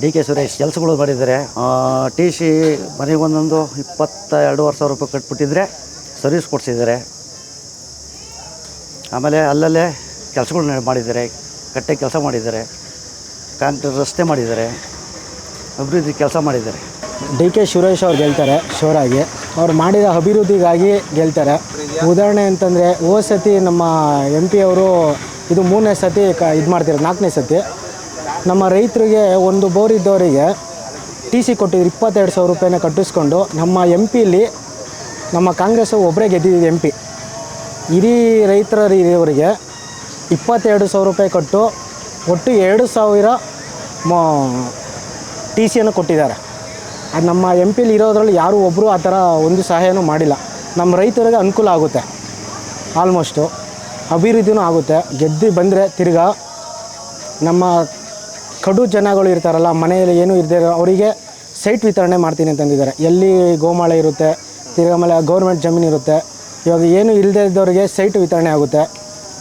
D K Suresh ಕೆಲಸಗಳು ಮಾಡಿದ್ದಾರೆ. T C ಮನೆಗೆ ಒಂದೊಂದು ಇಪ್ಪತ್ತ ಎರಡೂವರೆ ಸಾವಿರ ರೂಪಾಯಿ ಕಟ್ಬಿಟ್ಟಿದ್ರೆ ಸರ್ವಿಸ್ ಕೊಡಿಸಿದ್ದಾರೆ. ಆಮೇಲೆ ಅಲ್ಲಲ್ಲೇ ಕೆಲಸಗಳು ಮಾಡಿದ್ದಾರೆ, ಕಟ್ಟೆ ಕೆಲಸ ಮಾಡಿದ್ದಾರೆ ಕಾಂಕ್ರೀಟ್ ರಸ್ತೆ ಮಾಡಿದ್ದಾರೆ, ಅಭಿವೃದ್ಧಿ ಕೆಲಸ ಮಾಡಿದ್ದಾರೆ. ಡಿ ಕೆ ಸುರೇಶ್ ಅವ್ರು ಗೆಲ್ತಾರೆ ಶೋರಾಗಿ. ಅವ್ರು ಮಾಡಿದ ಅಭಿವೃದ್ಧಿಗಾಗಿ ಗೆಲ್ತಾರೆ. ಉದಾಹರಣೆ ಅಂತಂದರೆ ಓ ಸತಿ ನಮ್ಮ ಎಂ ಪಿ ಅವರು ಇದು ಮೂರನೇ ಸತಿ ಕ ಇದು ಮಾಡ್ತಿರೋದು, ನಾಲ್ಕನೇ ಸತಿ. ನಮ್ಮ ರೈತರಿಗೆ ಒಂದು ಬೋರ್ ಇದ್ದವರಿಗೆ ಟಿ ಸಿ ಕೊಟ್ಟಿದ್ರು ಇಪ್ಪತ್ತೆರಡು ಸಾವಿರ ರೂಪಾಯಿನ ಕಟ್ಟಿಸ್ಕೊಂಡು ನಮ್ಮ ಎಂ ಪಿಲಿ ನಮ್ಮ ಕಾಂಗ್ರೆಸ್ ಒಬ್ಬರೇ ಗೆದ್ದಿದ್ದೀವಿ ಎಂ ಪಿ ಇಡೀ ರೈತರ ಇವರಿಗೆ ಇಪ್ಪತ್ತೆರಡು ಸಾವಿರ ರೂಪಾಯಿ ಕೊಟ್ಟು ಒಟ್ಟು ಎರಡು ಸಾವಿರ ಮೊ ಟಿ ಸಿಯನ್ನು ಕೊಟ್ಟಿದ್ದಾರೆ. ಅದು ನಮ್ಮ ಎಂ ಪಿಲಿ ಇರೋದ್ರಲ್ಲಿ ಯಾರೂ ಒಬ್ಬರು ಆ ಥರ ಒಂದು ಸಹಾಯನೂ ಮಾಡಿಲ್ಲ. ನಮ್ಮ ರೈತರಿಗೆ ಅನುಕೂಲ ಆಗುತ್ತೆ. ಆಲ್ಮೋಸ್ಟು ಅಭಿವೃದ್ಧಿನೂ ಆಗುತ್ತೆ. ಗೆದ್ದು ಬಂದರೆ ತಿರ್ಗಾ ನಮ್ಮ ಕಡು ಜನಗಳು ಇರ್ತಾರಲ್ಲ, ಮನೆಯಲ್ಲಿ ಏನೂ ಇರದೇ ಅವರಿಗೆ ಸೈಟ್ ವಿತರಣೆ ಮಾಡ್ತೀನಿ ಅಂತಂದಿದ್ದಾರೆ ಎಲ್ಲಿ ಗೋಮಾಳ ಇರುತ್ತೆ ತಿರ್ಗಾ ಆಮೇಲೆ ಗೌರ್ಮೆಂಟ್ ಜಮೀನು ಇರುತ್ತೆ, ಇವಾಗ ಏನು ಇಲ್ಲದೇ ಇದ್ದವರಿಗೆ ಸೈಟ್ ವಿತರಣೆ ಆಗುತ್ತೆ.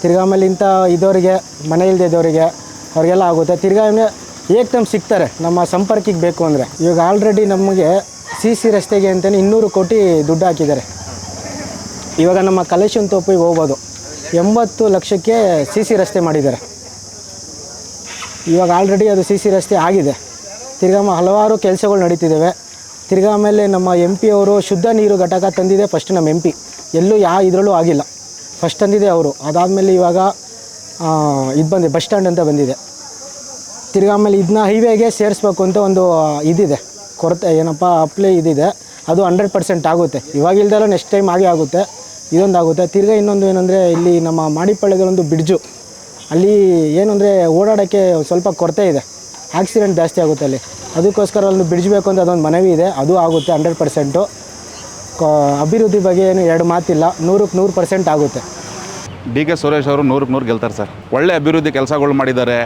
ತಿರ್ಗಾ ಆಮೇಲೆ ಇಂಥ ಇದ್ದವರಿಗೆ, ಮನೆ ಇಲ್ಲದೆ ಇದ್ದವರಿಗೆ ಅವ್ರಿಗೆಲ್ಲ ಆಗುತ್ತೆ. ತಿರ್ಗಾ ಆಮೇಲೆ ಏಕ್ದಮ್ ಸಿಗ್ತಾರೆ, ನಮ್ಮ ಸಂಪರ್ಕಿಗೆ ಬೇಕು ಅಂದರೆ. ಇವಾಗ ಆಲ್ರೆಡಿ ನಮಗೆ ಸಿ ಸಿ ರಸ್ತೆಗೆ ಅಂತಲೇ ಇನ್ನೂರು ಕೋಟಿ ದುಡ್ಡು ಹಾಕಿದ್ದಾರೆ. ಇವಾಗ ನಮ್ಮ ಕಲೇಶನ್ ತೋಪಿಗೆ ಹೋಗ್ಬೋದು. ಎಂಬತ್ತು ಲಕ್ಷಕ್ಕೆ ಸಿ ಸಿ ರಸ್ತೆ ಮಾಡಿದ್ದಾರೆ. ಇವಾಗ ಆಲ್ರೆಡಿ ಅದು ಸಿ ಸಿ ರಸ್ತೆ ಆಗಿದೆ. ತಿರ್ಗಾಮ ಹಲವಾರು ಕೆಲಸಗಳು ನಡೀತಿದ್ದಾವೆ. ತಿರ್ಗಾ ಆಮೇಲೆ ನಮ್ಮ ಎಂ ಪಿ ಅವರು ಶುದ್ಧ ನೀರು ಘಟಕ ತಂದಿದೆ ಫಸ್ಟ್ ನಮ್ಮ ಎಂ ಪಿ ಎಲ್ಲೂ ಯಾವ ಇದರಲ್ಲೂ ಆಗಿಲ್ಲ. ಫಸ್ಟ್ ತಂದಿದೆ ಅವರು. ಅದಾದಮೇಲೆ ಇವಾಗ ಇದು ಬಂದಿದೆ ಬಸ್ ಸ್ಟ್ಯಾಂಡ್ ಅಂತ ಬಂದಿದೆ. ತಿರ್ಗಾ ಆಮೇಲೆ ಇದನ್ನ ಹೈವೇಗೆ ಸೇರಿಸ್ಬೇಕು ಅಂತ ಒಂದು ಇದಿದೆ. ಕೊರತೆ ಏನಪ್ಪ ಅಪ್ಲೈ ಇದಿದೆ. ಅದು ಹಂಡ್ರೆಡ್ ಪರ್ಸೆಂಟ್ ಆಗುತ್ತೆ. ಇವಾಗ ಇಲ್ದಲ್ಲ ನೆಕ್ಸ್ಟ್ ಟೈಮ್ ಆಗೇ ಆಗುತ್ತೆ. ಇದೊಂದು ಆಗುತ್ತೆ ತಿರ್ಗಾ ಇನ್ನೊಂದು ಏನಂದರೆ ಇಲ್ಲಿ ನಮ್ಮ ಮಾಡಿಪಳ್ಳಿಗಳೊಂದು ಬ್ರಿಡ್ಜು ಅಲ್ಲಿ ಏನು ಅಂದರೆ ಓಡಾಡೋಕ್ಕೆ ಸ್ವಲ್ಪ ಕೊರತೆ ಇದೆ. ಆಕ್ಸಿಡೆಂಟ್ ಜಾಸ್ತಿ ಆಗುತ್ತೆ ಅಲ್ಲಿ. ಅದಕ್ಕೋಸ್ಕರ ಅಲ್ಲಿ ಬ್ರಿಡ್ಜ್ ಬೇಕು ಅಂತ ಅದೊಂದು ಮನವಿ ಇದೆ. ಅದು ಆಗುತ್ತೆ ಹಂಡ್ರೆಡ್ ಪರ್ಸೆಂಟು ಅಭಿವೃದ್ಧಿ ಬಗ್ಗೆ ಏನು ಎರಡು ಮಾತಿಲ್ಲ. ನೂರಕ್ಕೆ ನೂರು ಪರ್ಸೆಂಟ್ ಆಗುತ್ತೆ. ಡಿ ಕೆ ಸುರೇಶ್ ಅವರು ನೂರಕ್ಕೆ ನೂರು ಗೆಲ್ತಾರೆ ಸರ್. ಒಳ್ಳೆ ಅಭಿವೃದ್ಧಿ ಕೆಲಸಗಳು ಮಾಡಿದ್ದಾರೆ.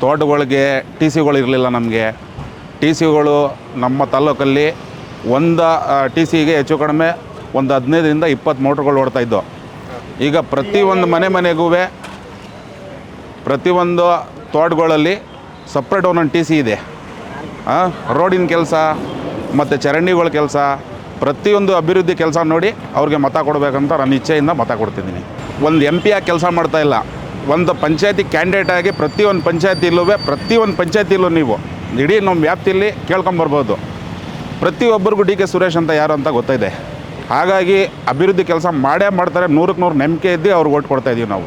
ತೋಟಗಳಿಗೆ ಟಿ ಸಿಗಳು ಇರಲಿಲ್ಲ ನಮಗೆ. ಟಿ ಸಿಗಳು ನಮ್ಮ ತಾಲೂಕಲ್ಲಿ ಒಂದು ಟಿ ಸಿಗೆ ಹೆಚ್ಚು ಕಡಿಮೆ ಒಂದು ಹದಿನೈದರಿಂದ ಇಪ್ಪತ್ತು ಮೋಟ್ರ್ಗಳು ಓಡ್ತಾ ಇದ್ದವು. ಈಗ ಪ್ರತಿಯೊಂದು ಮನೆ ಮನೆಗೂ ಪ್ರತಿಯೊಂದು ತೋಟಗಳಲ್ಲಿ ಸಪ್ರೇಟ್ ಒಂದೊಂದು ಟಿ ಸಿ ಇದೆ. ರೋಡಿನ ಕೆಲಸ, ಮತ್ತು ಚರಂಡಿಗಳ ಕೆಲಸ, ಪ್ರತಿಯೊಂದು ಅಭಿವೃದ್ಧಿ ಕೆಲಸ ನೋಡಿ ಅವ್ರಿಗೆ ಮತ ಕೊಡಬೇಕಂತ ನನ್ನ ಇಚ್ಛೆಯಿಂದ ಮತ ಕೊಡ್ತಿದ್ದೀನಿ. ಒಂದು ಎಂ ಪಿ ಆಗಿ ಕೆಲಸ ಮಾಡ್ತಾ ಇಲ್ಲ. ಒಂದು ಪಂಚಾಯತಿ ಕ್ಯಾಂಡಿಡೇಟ್ ಆಗಿ ಪ್ರತಿಯೊಂದು ಪಂಚಾಯತಿಲ್ಲೂ ಪ್ರತಿಯೊಂದು ಪಂಚಾಯತಿಲ್ಲೂ ನೀವು. ಇಡೀ ನಮ್ಮ ವ್ಯಾಪ್ತಿಯಲ್ಲಿ ಕೇಳ್ಕೊಂಬರ್ಬೋದು ಪ್ರತಿಯೊಬ್ಬರಿಗೂ ಡಿ ಕೆ ಸುರೇಶ್ ಅಂತ ಯಾರು ಅಂತ ಗೊತ್ತಿದೆ. ಹಾಗಾಗಿ ಅಭಿವೃದ್ಧಿ ಕೆಲಸ ಮಾಡೇ ಮಾಡ್ತಾರೆ. ನೂರಕ್ಕೆ ನೂರು ನಂಬಿಕೆ ಇದ್ದು ಅವ್ರಿಗೆ ಓಟ್ ಕೊಡ್ತಾ ಇದೀವಿ ನಾವು.